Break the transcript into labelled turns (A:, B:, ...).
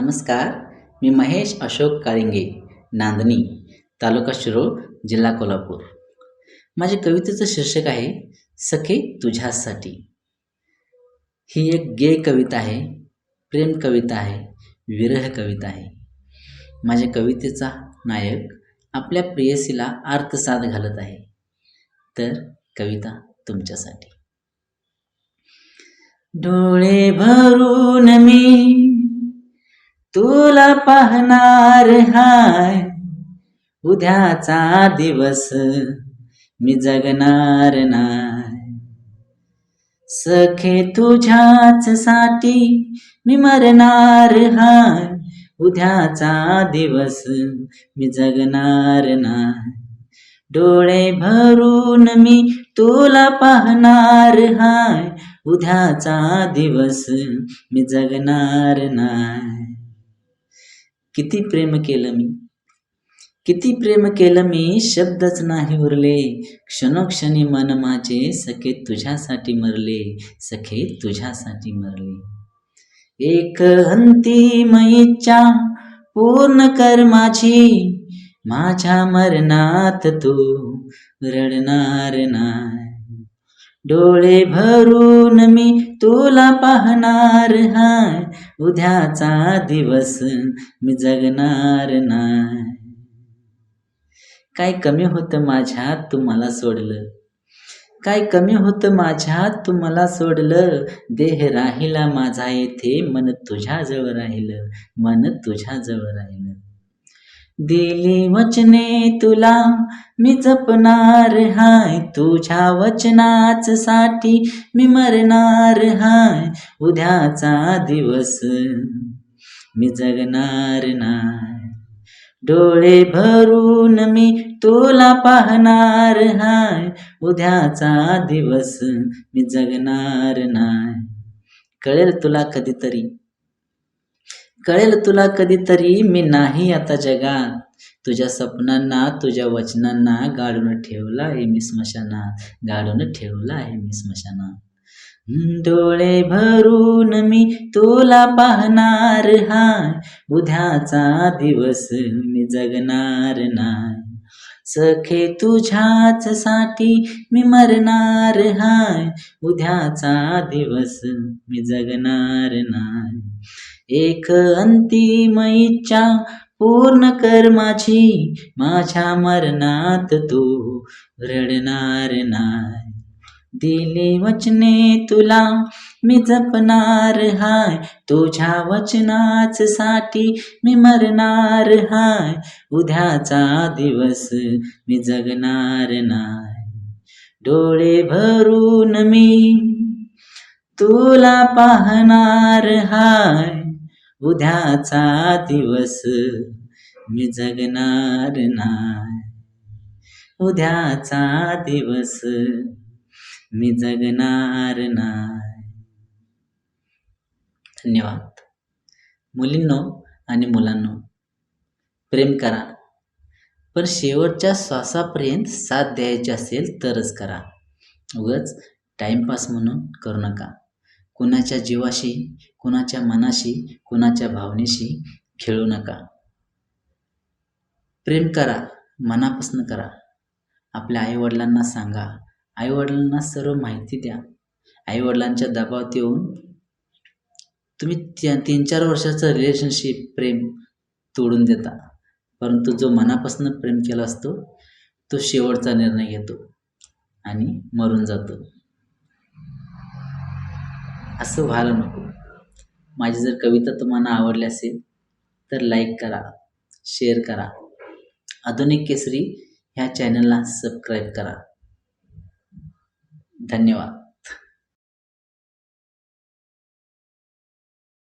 A: नमस्कार मी महेश अशोक काळिंगे नांदणी तालुका शिरोळ जिल्हा कोल्हापूर. माझ्या कवितेचं शीर्षक आहे सखे तुझ्यासाठी. ही एक गे कविता आहे प्रेम कविता आहे विरह कविता आहे. माझ्या कवितेचा नायक आपल्या प्रेयसीला अर्थसाद घालत आहे. तर कविता तुमच्यासाठी. डोळे भरून मी तुला पाहणार हाय. उद्याचा दिवस मी जगणार नाय सखे तुझ्याच साठी मी मरणार हाय. उद्याचा दिवस मी जगणार नाय डोळे भरून मी तुला पाहणार हाय. उद्याचा दिवस मी जगणार नाय किती प्रेम केलं मी? किती प्रेम केलं मी? शब्दच नाही उरले. क्षणोक्षणी मन माझे सखे तुझ्यासाठी मरले. सखे तुझ्यासाठी मरले. एक अंतिम इच्छा पूर्ण कर माझी माझ्या मरणात तू रडणार नाही. डोळे भरून मी तुला पाहणार हाय. उद्याचा दिवस मी जगणार नाही. काय कमी होतं माझ्यात तुम्हाला सोडलं? काय कमी होतं माझ्यात तुम्हाला सोडलं? देह राहिला माझा येथे मन तुझ्याजवळ राहिलं मन तुझ्याजवळ राहिलं. दिली वचने तुला मी जपणार हाय तुझ्या वचनाच साठी. मी मरणार हाय उद्याचा दिवस. मी जगणार नाय डोळे भरून मी तुला पाहणार हाय उद्याचा दिवस. मी जगणार नाय कळेल तुला कधीतरी? कळेल तुला कधीतरी मी नाही आता जगात. तुझ्या स्वप्नांना तुझ्या वचनांना गाडून ठेवला आहे मी स्मशानात. गाडून ठेवला आहे मी स्मशानात. डोळे भरून मी तुला पाहणार हाय. उद्याचा दिवस मी जगणार नाही. सखे तुझ्याच साठी मी मरणार हाय. उद्याचा दिवस मी जगणार नाही. एक अंतिम इच्छा पूर्ण कर माझी. माझ्या मरणात तू रडणार नाही. दिली वचने तुला मी जपणार हाय. तुझ्या वचनाच साठी मी मरणार हाय. उद्याचा दिवस मी जगणार नाय डोळे भरून मी तुला पाहणार हाय. उद्याचा दिवस मी जगणार नाही. उद्याचा दिवस मी जगणार नाही. धन्यवाद. मुलींनो आणि मुलांनो प्रेम करा. पण शेवटच्या श्वासापर्यंत साथ द्यायची असेल तरच करा. उगच टाईमपास म्हणून करू नका. कुणाच्या जीवाशी कुणाच्या मनाशी कुणाच्या भावनेशी खेळू नका. प्रेम करा मनापासून करा. आपल्या आईवडिलांना सांगा आईवडिलांना सर्व माहिती द्या. आईवडिलांच्या दबावात येऊन तुम्ही त्या तीन चार वर्षाचं रिलेशनशिप प्रेम तोडून देता. परंतु जो मनापासून प्रेम केला असतो तो शेवटचा निर्णय घेतो आणि मरून जातो. असं व्हायला नको. माझी जर कविता तुम्हाला आवडली असेल तर लाईक करा शेअर करा. आधुनिक केसरी ह्या चॅनलला सबस्क्राईब करा. धन्यवाद.